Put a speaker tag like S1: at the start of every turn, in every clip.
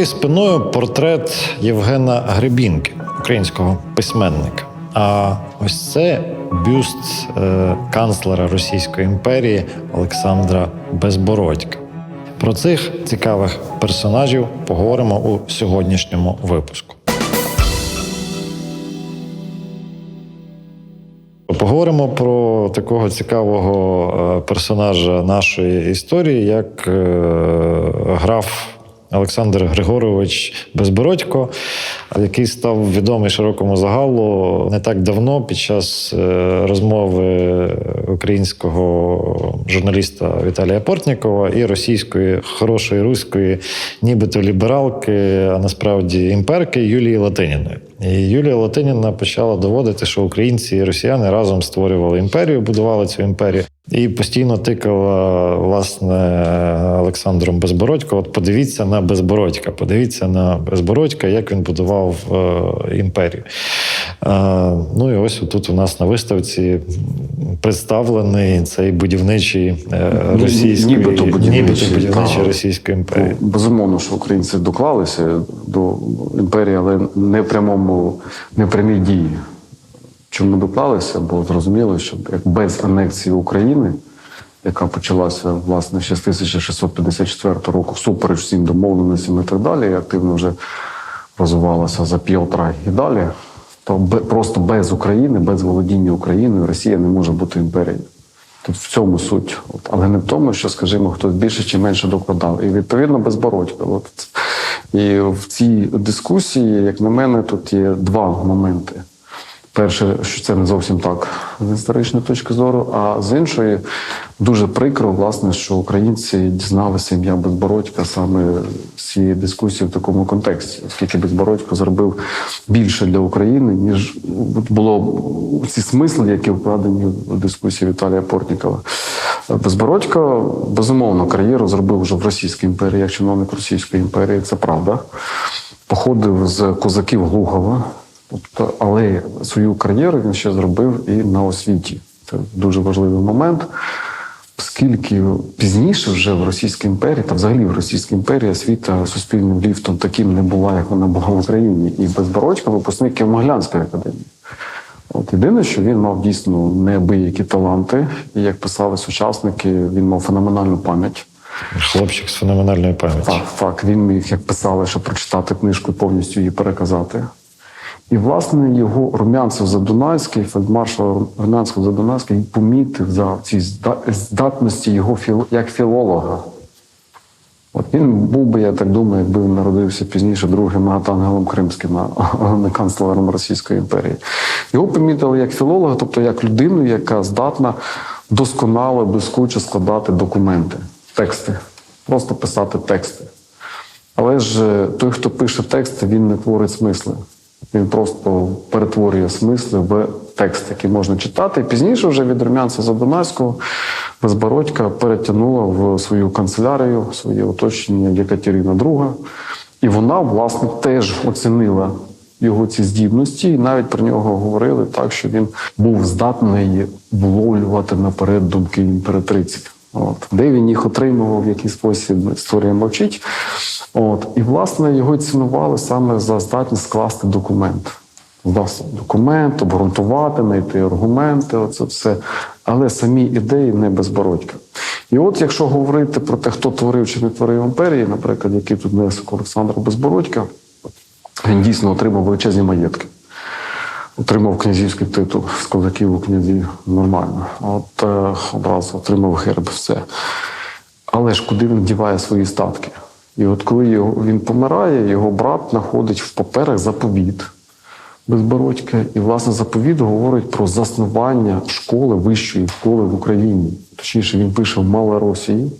S1: Моєю спиною портрет Євгена Гребінки, українського письменника. А ось це бюст е, канцлера Російської імперії Олександра Безбородька. Про цих цікавих персонажів поговоримо у сьогоднішньому випуску. Поговоримо про такого цікавого е, персонажа нашої історії, як е, граф Олександр Григорович Безбородько, який став відомий широкому загалу не так давно під час е, розмови українського журналіста Віталія Портнікова і російської хорошої руської, нібито лібералки, а насправді імперки Юлії Латиніної. І Юлія Латиніна почала доводити, що українці і росіяни разом створювали імперію, будували цю імперію. І постійно тикала власне Олександром Безбородько. От подивіться на Безбородька, подивіться на Безбородька, як він будував е, імперію. Е, ну і ось тут у нас на виставці представлений цей будівничий е,
S2: Ні-
S1: російської
S2: нібито будівничий,
S1: нібито будівничий російської імперії.
S2: Ну, Безумовно, що українці доклалися до імперії, але не в прямому, не в прямій дії. Чому доклалися? Бо зрозуміло, що як без анексії України, яка почалася власне ще з 1654 року, всупереч всім домовленостям і так далі, і активно вже розвивалася за П'єтра і далі, то просто без України, без володіння Україною Росія не може бути імперією. Тут в цьому суть, От, але не в тому, що, скажімо, хтось більше чи менше докладав. І відповідно безбородька. От. І в цій дискусії, як на мене, тут є два моменти. Перше, що це не зовсім так з історичної точки зору, а з іншої дуже прикро, власне, що українці дізналися ім'я Безбородька саме з цієї дискусії в такому контексті, оскільки Безбородько зробив більше для України, ніж було ці смисли, які вкладені в дискусію Віталія Портнікова. Безбородько, безумовно, кар'єру зробив вже в Російській імперії, як чиновник Російської імперії, це правда. Походив з козаків Глугова, Тобто, але свою кар'єру він ще зробив і на освіті. Це дуже важливий момент, оскільки пізніше вже в Російській імперії, та взагалі в Російській імперії освіта суспільним ліфтом таким не була, як вона була в Україні. І Безбородько випускник Києво-Могилянської академії. От єдине, що він мав дійсно неабиякі таланти, і як писали сучасники, він мав феноменальну пам'ять.
S1: Хлопчик з феноменальною пам'яттю.
S2: Так, так. Він міг, як писали, що прочитати книжку і повністю її переказати. І, власне, його Румянцев Задунайський, фельдмаршал Румянцев Задунайський, помітив за ці здатності його філ... як філолога. От він був би, я так думаю, якби він народився пізніше другим Агатангелом Кримським, а а не канцлером Російської імперії. Його помітили як філолога, тобто як людину, яка здатна досконало, блискуче складати документи, тексти, просто писати тексти. Але ж е, той, хто пише тексти, він не творить смисли. Він просто перетворює смисли в текст, який можна читати. Пізніше вже від Румянця Задонацького Безбородька перетягнула в свою канцелярію, в своє оточення Єкатерина II. І вона, власне, теж оцінила його ці здібності, і навіть про нього говорили так, що він був здатний вловлювати наперед думки імператриці. От. Де він їх отримував, в який спосіб історія мовчить. От. І, власне, його цінували саме за здатність скласти документ. Власне, документ, обґрунтувати, знайти аргументи, оце все. Але самі ідеї не безбородька. І от якщо говорити про те, хто творив чи не творив імперії, наприклад, який тут внесок Олександр Безбородька, він дійсно отримав величезні маєтки. Отримав князівський титул з козаків у князі нормально. От е, одразу отримав герб, все. Але ж куди він діває свої статки? І от коли його, він помирає, його брат знаходить в паперах заповіт Безбородька. І, власне, заповіт говорить про заснування школи, вищої школи в Україні. Точніше, він пише в Малоросії.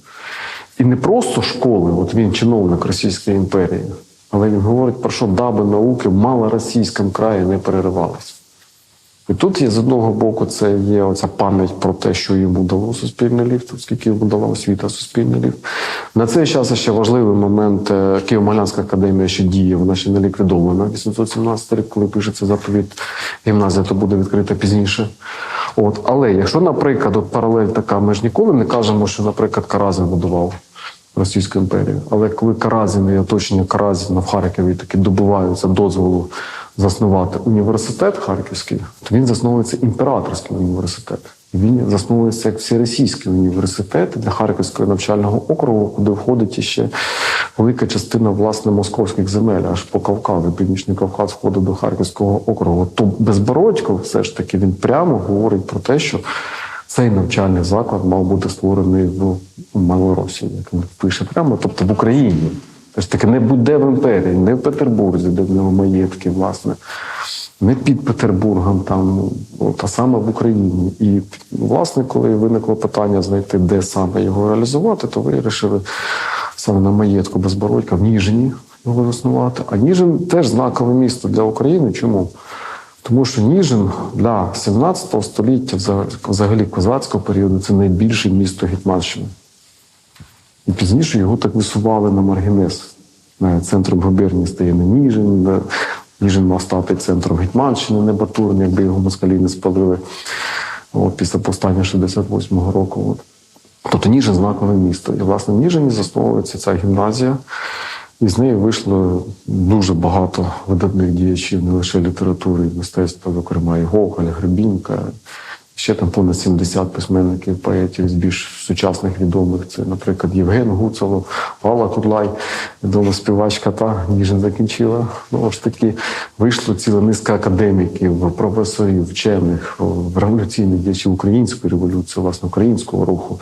S2: І не просто школи, от він чиновник Російської імперії, але він говорить про що даби науки в малоросійському краї не переривалися. І тут є з одного боку, це є оця пам'ять про те, що йому дало суспільний ліфт, оскільки йому дала освіта суспільний ліфт. На цей час ще важливий момент. е, Києво-Малянська академія ще діє, вона ще не ліквідована. 817 рік, коли пишеться заповідь, гімназія то буде відкрита пізніше. От. Але якщо, наприклад, от паралель така, ми ж ніколи не кажемо, що, наприклад, Каразин будував Російською імперією. Але коли Каразін і оточення Каразіна в Харкові таки добиваються дозволу заснувати університет Харківський, то він засновується імператорський університет. Він засновується як всеросійський університет для Харківського навчального округу, куди входить ще велика частина власне московських земель, аж по Кавказу. Північний Кавказ входить до Харківського округу. То Безбородько все ж таки він прямо говорить про те, що цей навчальний заклад мав бути створений в Малоросі, як пише прямо, тобто в Україні. Тож таки не будь-де в імперії, не в Петербурзі, де в нього маєтки, власне, не під Петербургом, там, от, а саме в Україні. І, власне, коли виникло питання знайти, де саме його реалізувати, то вирішили саме на маєтку Безбородька в Ніжині його заснувати. А Ніжин теж знакове місто для України. Чому? Тому що Ніжин для 17 століття, взагалі козацького періоду, це найбільше місто Гетьманщини. І пізніше його так висували на Маргінес. Центром губернії стає не Ніжин. де Ніжин мав стати центром Гетьманщини, не Батурин, якби його москалі не спалили от, після повстання 68-го року. От. Тобто Ніжин знакове місто. І, власне, в Ніжині засновується ця гімназія. І з неї вийшло дуже багато видатних діячів, не лише літератури і мистецтва, зокрема і Гоголь, Гребінка. Ще там понад 70 письменників, поетів з більш сучасних відомих. Це, наприклад, Євген Гуцало, Алла Кудлай, відома співачка та Ніжин закінчила. Ну ж таки, вийшло ціла низка академіків, професорів, вчених, революційних діячів української революції, власне, українського руху.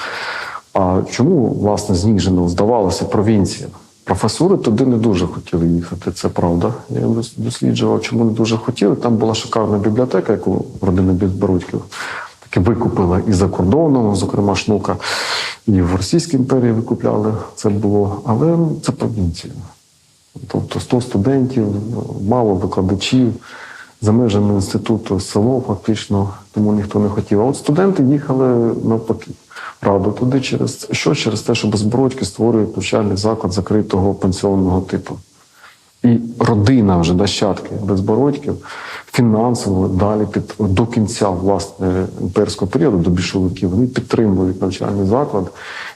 S2: А чому, власне, з Ніжином здавалося провінція? Професури туди не дуже хотіли їхати, це правда. Я досліджував, чому не дуже хотіли. Там була шикарна бібліотека, яку родина Безбородьків таки викупила і за кордоном, зокрема Шнука, і в Російській імперії викупляли це було. Але це провінція. Тобто 100 студентів, мало викладачів, за межами інституту село фактично, тому ніхто не хотів. А от студенти їхали навпаки. Правда, туди через що? Через те, що безбородьки створюють навчальний заклад закритого пенсіонного типу. І родина вже нащадки безбородьків фінансово далі під до кінця власне імперського періоду до більшовиків вони підтримують навчальний заклад,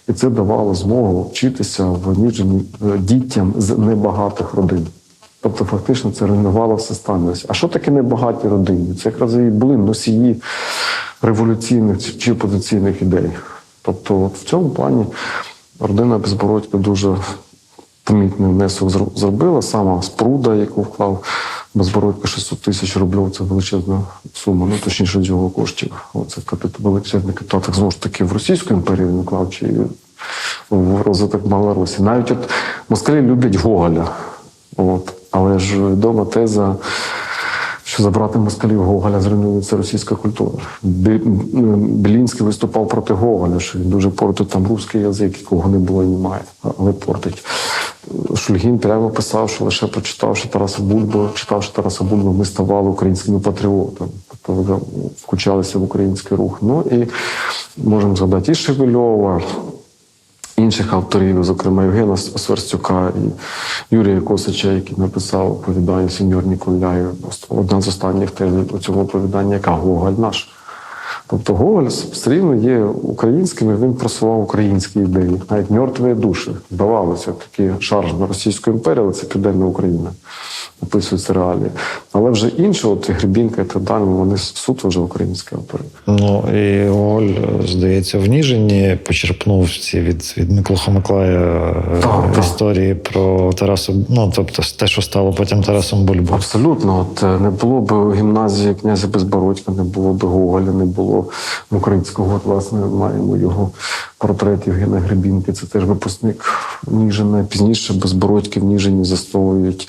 S2: і це давало змогу вчитися в Ніжині е, дітям з небагатих родин. Тобто, фактично, це руйнувало все станеться. А що таке небагаті родини? Це якраз і були носії революційних чи опозиційних ідей. Тобто, от в цьому плані родина Безбородька дуже помітний внесок зробила. Сама спруда, яку вклав Безбородько 600 тисяч рублів, це величезна сума, ну точніше з його коштів. Оце величезний капітал. Так знову ж таки в Російську імперію вклав чи в розвиток Малорусі. Навіть от москалі люблять Гоголя. От. Але ж відома теза, що забрати москалів Гоголя зруйнується російська культура. Білінський виступав проти Гоголя, що він дуже портить там русський язик, якого не було і немає, але портить. Шульгін прямо писав, що лише прочитавши Тараса Бульбу, читавши Тараса Бульбу, ми ставали українськими патріотами, тобто включалися в український рух. Ну і можемо згадати і Шевельова, інших авторів, зокрема Євгена Сверстюка і Юрія Косича, який написав оповідання Сеньор Ніколяю. Одна з останніх тез у цьому оповіданні, яка Гоголь наш. Тобто Гоголь все рівно є українським, і він просував українські ідеї. Навіть мертві душі. Здавалося, такий шарж на Російську імперію, але це Південна Україна. Описуються реалії. Але вже інші, от і Гребінка і так далі, вони суто вже українські автори.
S1: Ну і Голь, здається, в Ніжині почерпнув ці від, від Миклуха Миколая е,
S2: Так, так.
S1: історії про Тарасу. Ну тобто те, що стало потім Тарасом Бульбу.
S2: Абсолютно, от е, не було б гімназії князя Безбородька, не було б Гоголя, не було українського. От, власне, маємо його портрет Євгена Гребінки. Це теж випускник Ніжина. Пізніше Безбородьки в Ніжині засновують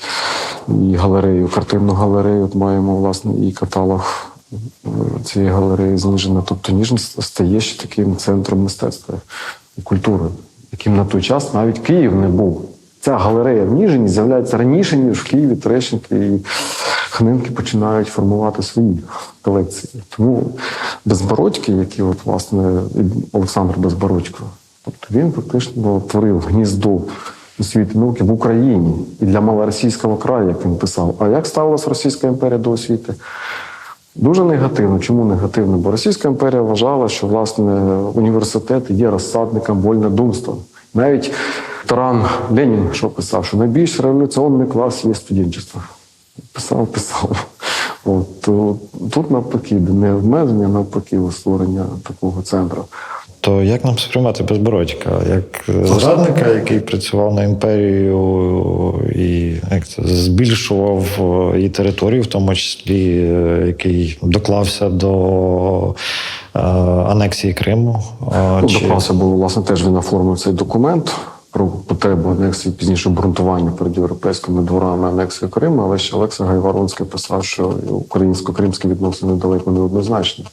S2: і галерею, картинну галерею. От маємо власне і каталог е, цієї галереї з Ніжина. Тобто Ніжин стає ще таким центром мистецтва і культури, яким на той час навіть Київ не був. Ця галерея в Ніжині з'являється раніше, ніж в Києві Терещенки і Хнинки починають формувати свої колекції. Тому Безбородьки, які от, власне, Олександр Безбородько, тобто він фактично творив гніздо освіти науки в Україні і для малоросійського краю, як він писав. А як ставилась Російська імперія до освіти? Дуже негативно. Чому негативно? Бо Російська імперія вважала, що власне університет є розсадником вольнодумства. Навіть Таран Ленін, що писав, що найбільш революційний клас є студентство. Писав, писав. От, то тут навпаки, не обмеження, навпаки, створення такого центру.
S1: То як нам сприймати безбородька? Як зрадника, який працював на імперію і як це, збільшував е, її територію, в тому числі е, який доклався до е, анексії Криму? Е,
S2: Ну,
S1: чи-
S2: доклався, бо власне теж він оформив цей документ про потребу анексії, пізніше обґрунтування перед європейськими дворами анексії Криму, але ще Олекса Гайворонський писав, що українсько-кримські відносини далеко не однозначні.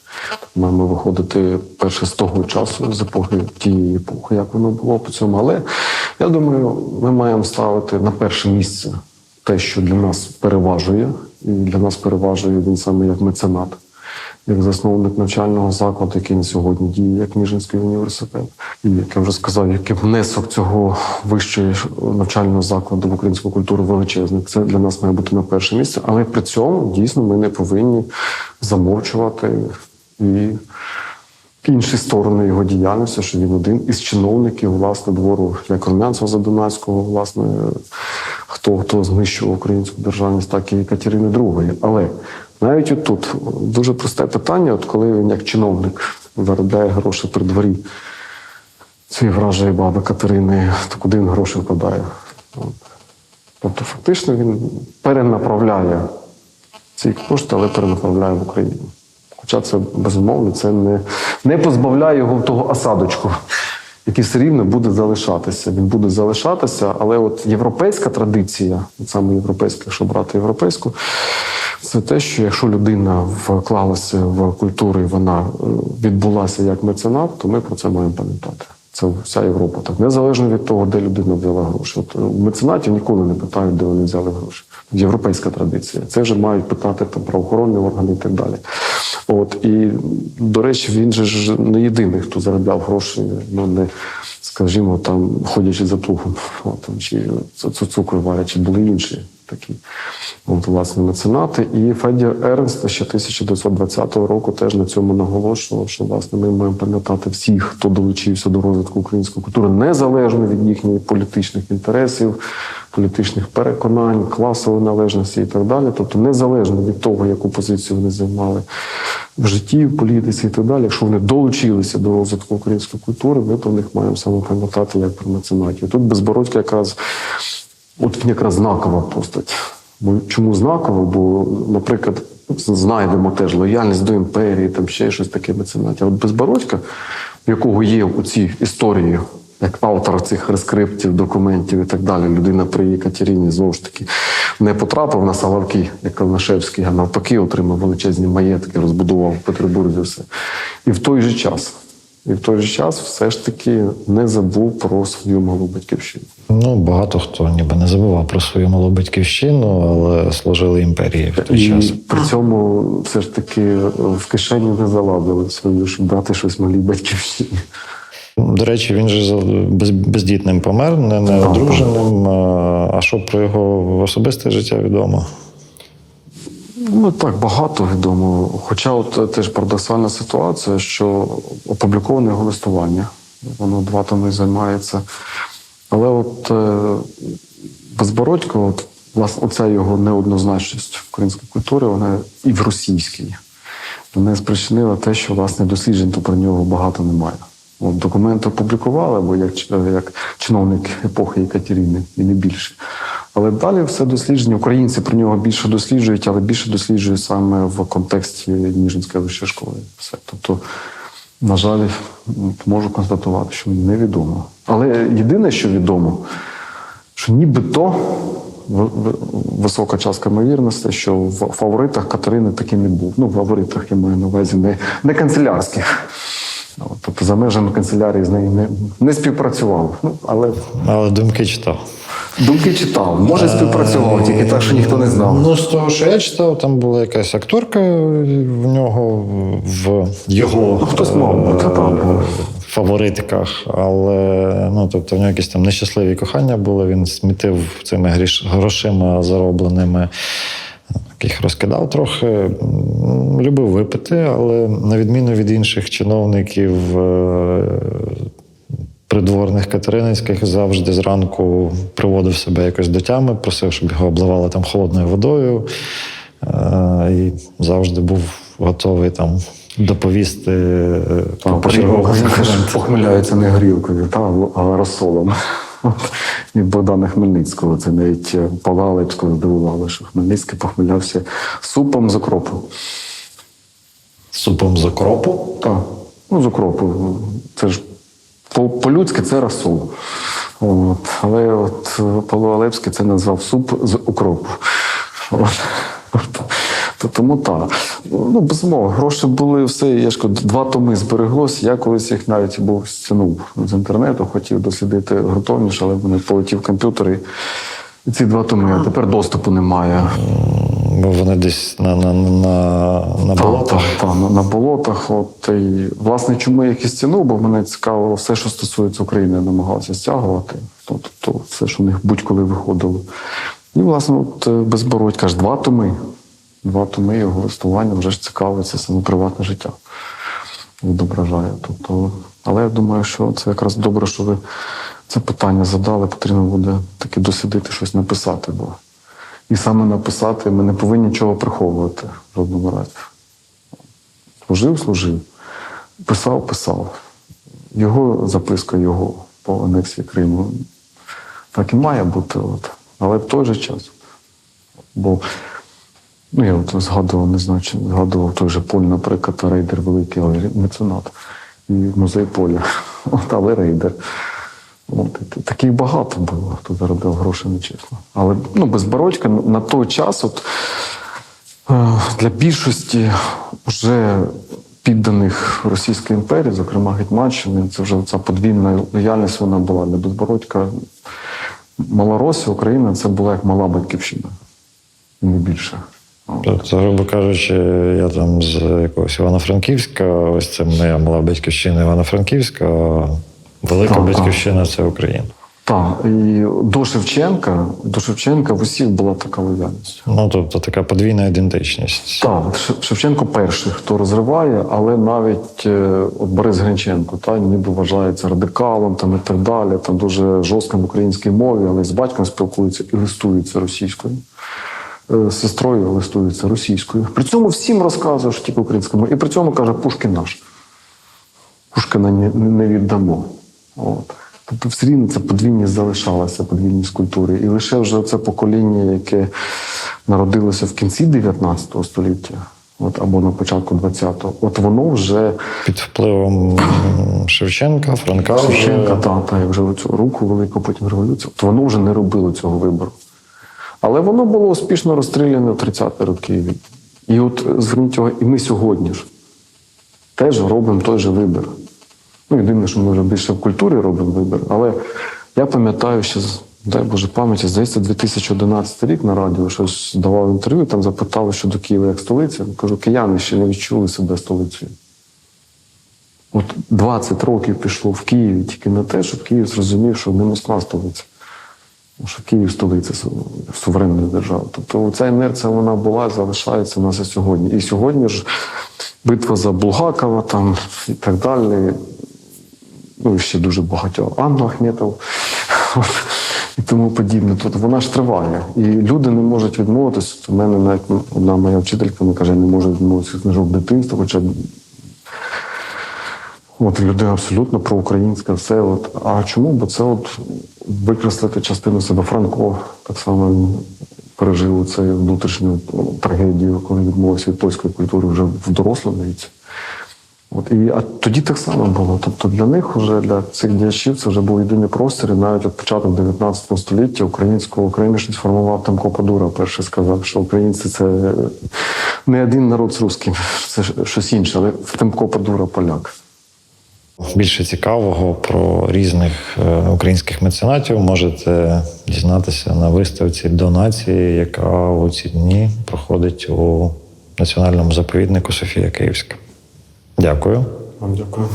S2: Маємо виходити перше з того часу, з епохи тієї епохи, як воно було по цьому. Але я думаю, ми маємо ставити на перше місце те, що для нас переважує, і для нас переважує він саме як меценат як засновник навчального закладу, який на сьогодні діє як Ніжинський університет, і як я вже сказав, який внесок цього вищого навчального закладу в українську культуру величезний. Це для нас має бути на перше місце, але при цьому дійсно ми не повинні замовчувати і інші сторони його діяльності, що він один із чиновників власне двору як Румянцева Задонацького, власне, хто хто знищував українську державність, так і Катерини II. Але навіть отут дуже просте питання: от коли він як чиновник заробляє гроші при дворі цієї вражої баби Катерини, то куди він гроші вкладає? Тобто, фактично він перенаправляє ці кошти, але перенаправляє в Україну. Хоча це безумовно, це не, не позбавляє його того осадочку, який все рівно буде залишатися. Він буде залишатися, але от європейська традиція, от саме європейська, якщо брати європейську, це те, що якщо людина вклалася в культуру і вона е, відбулася як меценат, то ми про це маємо пам'ятати. Це вся Європа так незалежно від того, де людина взяла гроші. От е, меценатів ніколи не питають, де вони взяли гроші. Європейська традиція. Це вже мають питати там правоохоронні органи і так далі. От і до речі, він же ж не єдиний, хто заробляв гроші, ну не скажімо, там ходячи за плугом, там, чи цу- цукру варячи, були інші такі от, власне меценати. І Федір Ернст ще 1920 року теж на цьому наголошував, що власне ми маємо пам'ятати всіх, хто долучився до розвитку української культури, незалежно від їхніх політичних інтересів, політичних переконань, класової належності і так далі. Тобто, незалежно від того, яку позицію вони займали в житті, в політиці і так далі, якщо вони долучилися до розвитку української культури, ми про них маємо саме пам'ятати як про меценатів. Тут Безбородька якраз От він якраз знакова постать. Бо чому знакова? Бо, наприклад, знайдемо теж лояльність до імперії, там ще щось таке меценатів. От Безбородька, в якого є у цій історії, як автор цих рескриптів, документів і так далі, людина при Екатерині знову ж таки не потрапив на Салавки, як Калнашевський, а навпаки, отримав величезні маєтки, розбудував в Петербурзі все. І в той же час. І в той же час все ж таки не забув про свою малу батьківщину.
S1: Ну, багато хто ніби не забував про свою малу батьківщину, але служили імперії в той
S2: І
S1: час.
S2: при цьому все ж таки в кишені не заладили свою, щоб дати щось малій батьківщині.
S1: До речі, він же бездітним помер, не, не одруженим. А що про його особисте життя відомо?
S2: Ну так багато відомо. Хоча, от е, теж парадоксальна ситуація, що опубліковане його листування, воно два томи займається. Але от е, Безбородько, от, власне, оця його неоднозначність в українській культурі, вона і в російській. Вона спричинила те, що власне досліджень про нього багато немає. От документи опублікували, бо як, як чиновник епохи Екатерини, і не більше. Але далі все дослідження. Українці про нього більше досліджують, але більше досліджують саме в контексті Ніжинської вищої школи. Все. Тобто, на жаль, можу констатувати, що невідомо. Але єдине, що відомо, що нібито висока частка ймовірності, що в фаворитах Катерини таким і був. Ну, в фаворитах я маю на увазі не, не канцелярських. От, Тобто за межами канцелярії з нею не, не співпрацював. Ну, але
S1: Але думки читав.
S2: думки читав. Може, співпрацював, тільки так, що ніхто не знав.
S1: Ну, з того, що я читав, там була якась акторка в нього в його
S2: Ну, хтось мав
S1: е, фаворитках, але ну, тобто в нього якісь там нещасливі кохання були. Він смітив цими грошима заробленими. Їх розкидав трохи, любив випити, але на відміну від інших чиновників, е, придворних катерининських завжди зранку приводив себе якось до тями, просив, щоб його обливали там холодною водою. Е, І завжди був готовий там доповісти е, про почергову
S2: похмеляється не горілкою, та, а розсолом. І Богдана Хмельницького. Це навіть е, Павла Лепського здивувало, що Хмельницький похмелявся супом з окропу.
S1: Супом з окропу.
S2: Так, ну з окропу. Це ж по- по-людськи це розсол. От. Але от е, Павло Лепський це назвав суп з укропу. От. То тому так. Ну, безумовно, гроші були все. Я ж кажу, два томи збереглося. Я колись їх навіть був стянув з інтернету, хотів дослідити грунтовніше, але вони полетів комп'ютер. І ці два томи. А тепер доступу немає.
S1: Бо вони десь на, на, на, на
S2: Так,
S1: болотах.
S2: так, так, на, на болотах. От, і, власне, чому я їх і стягнув, бо мене цікавило все, що стосується України, я намагався стягувати. Тобто все, що у них будь-коли виходило. І, власне, от е, безбородька ж два томи. Два томи його листування вже ж цікавиться саме приватне життя. Відображає. Тобто, але я думаю, що це якраз добре, що ви це питання задали. Потрібно буде таки дослідити щось написати. Бо і саме написати ми не повинні нічого приховувати в жодному разі. Служив, служив. Писав, писав. Його записка його по анексії Криму. Так і має бути. От. Але в той же час. Бо ну, я от згадував, не знаю, чи згадував той же Поль, наприклад, рейдер великий, але меценат. І музей поля. От, але рейдер. От, таких багато було, хто заробив гроші нечесно. Але ну, безбородька на той час, от, е, для більшості вже підданих Російської імперії, зокрема Гетьманщини, це вже ця подвійна лояльність вона була для безбородька. Малоросія, Україна це була як мала батьківщина, не більше.
S1: Тобто, грубо кажучи, я там з якогось Івано-Франківська, ось це моя мала батьківщина Івано-Франківська, а велика
S2: Так, так.
S1: батьківщина це Україна.
S2: Так, і до Шевченка, до Шевченка в усіх була така лояльність.
S1: Ну, тобто така подвійна ідентичність.
S2: Так, Шевченко перший, хто розриває, але навіть е, от Борис Гринченко, та ніби вважається радикалом там і так далі, там дуже жорстким в українській мові, але з батьком спілкується і листується російською. Е, сестрою листується російською. При цьому всім розказує, що тільки українською. І при цьому каже, Пушкін наш. Пушкіна не, не віддамо. От. Тобто все рівно це подвійність залишалася, подвійність культури. І лише вже це покоління, яке народилося в кінці 19 століття, от, або на початку 20-го, от воно вже
S1: Під впливом Шевченка, Франка. вже-
S2: Шевченка, та, та, і вже цю руку велику потім революцію, от воно вже не робило цього вибору. Але воно було успішно розстріляне в 30-ті роки. І от зверніть увагу, і ми сьогодні ж теж робимо той же вибір. Ну, єдине, що ми вже більше в культурі робимо вибір. Але я пам'ятаю, що дай Боже пам'яті, здається, 2011 рік на радіо щось давав інтерв'ю, там запитали щодо Києва як столиці. Я кажу, кияни ще не відчули себе столицею. От 20 років пішло в Києві тільки на те, щоб Київ зрозумів, що не Москва столиця, а що Київ столиця суверенної держави. Тобто ця інерція вона була, залишається в нас і сьогодні. І сьогодні ж битва за Булгакова там і так далі. Ну, і ще дуже багатьох. Анна Ахметов. І тому подібне. Тобто вона ж триває. І люди не можуть відмовитися. У мене навіть одна моя вчителька каже, я не можу відмовитися від книжок дитинства, хоча От людина абсолютно проукраїнська, все. От. А чому? Бо це от викреслити частину себе Франко, так само пережив цю внутрішню ну, трагедію, коли відмовився від польської культури вже в дорослому віці. От, і, а тоді так само було. Тобто для них, вже, для цих діячів, це вже був єдиний простір. І навіть от початок 19 століття українського український сформував Тимко Падура. Перший сказав, що українці це не один народ з русським, це щось інше, але Тимко Падура поляк.
S1: Більше цікавого про різних е, українських меценатів можете дізнатися на виставці донації, яка у ці дні проходить у національному заповіднику Софія Київська. Дякую.
S2: Вам дякую.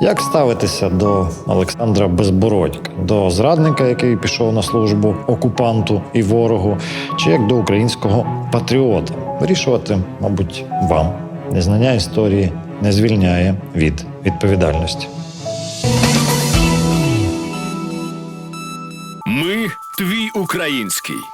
S1: Як ставитися до Олександра Безбородька, до зрадника, який пішов на службу окупанту і ворогу, чи як до українського патріота? Вирішувати, мабуть, вам. Незнання історії не звільняє від відповідальності.
S3: Ми твій український.